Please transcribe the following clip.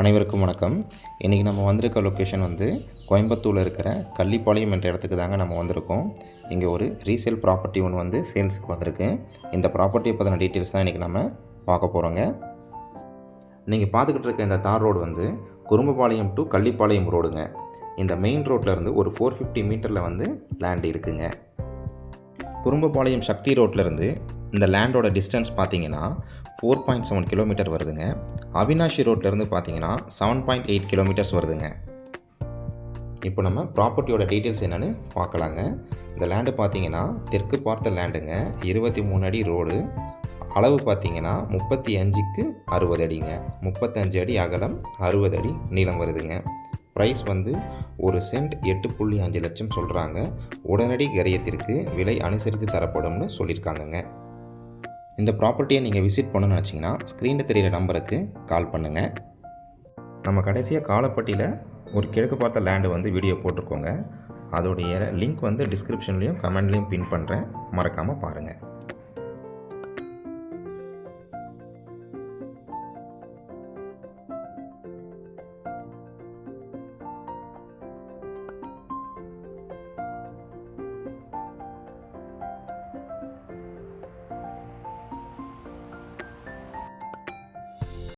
அனைவருக்கும் வணக்கம். இன்றைக்கி நம்ம வந்திருக்க லொக்கேஷன் வந்து கோயம்புத்தூரில் இருக்கிற கள்ளிப்பாளையம் என்ற இடத்துக்கு தாங்க நம்ம வந்திருக்கோம். இங்கே ஒரு ரீசேல் ப்ராப்பர்ட்டி ஒன்று வந்து சேல்ஸுக்கு வந்திருக்கு. இந்த ப்ராப்பர்ட்டியை பற்றின டீட்டெயில்ஸ் தான் இன்றைக்கி நம்ம பார்க்க போகிறோங்க நீங்கள் பார்த்துக்கிட்டு இருக்க இந்த தார் ரோடு வந்து குறும்பபாளையம் டு கள்ளிப்பாளையம் ரோடுங்க. இந்த மெயின் ரோட்லேருந்து ஒரு ஃபோர் ஃபிஃப்டி மீட்டரில் வந்து லேண்ட் இருக்குங்க. குறும்பபாளையம் சக்தி ரோட்லேருந்து இந்த லேண்டோட டிஸ்டன்ஸ் பார்த்தீங்கன்னா ஃபோர் பாயிண்ட் செவன் கிலோமீட்டர் வருதுங்க. அவினாஷி ரோட்லேருந்து பார்த்தீங்கன்னா செவன் பாயிண்ட் எயிட் கிலோமீட்டர்ஸ் வருதுங்க. இப்போ நம்ம ப்ராப்பர்ட்டியோட டீட்டெயில்ஸ் என்னென்னு பார்க்கலாங்க. இந்த லேண்டு பார்த்தீங்கன்னா தெற்கு பார்த்த லேண்டுங்க இருபத்தி மூணு அடி ரோடு அளவு பார்த்தீங்கன்னா முப்பத்தி அஞ்சுக்கு அறுபது அடிங்க. முப்பத்தஞ்சு அடி அகலம் அறுபது அடி நீளம் வருதுங்க. ப்ரைஸ் வந்து ஒரு சென்ட் எட்டு புள்ளி அஞ்சு லட்சம் சொல்கிறாங்க உடனடி கரியத்திற்கு விலை அனுசரித்து தரப்படும்னு சொல்லியிருக்காங்கங்க. இந்த ப்ராப்பர்ட்டியை நீங்கள் விசிட் பண்ணணும்னு நினச்சிங்கன்னா ஸ்க்ரீனில் தெரியிற நம்பருக்கு கால் பண்ணுங்கள் நம்ம கடைசியாக காலப்பட்டியில் ஒரு கிழக்கு பார்த்த லேண்டு வந்து வீடியோ போட்டிருக்கோங்க. அதோடைய லிங்க் வந்து டிஸ்கிரிப்ஷன்லேயும் கமெண்ட்லேயும் பின் பண்ணுறேன் மறக்காமல் பாருங்கள்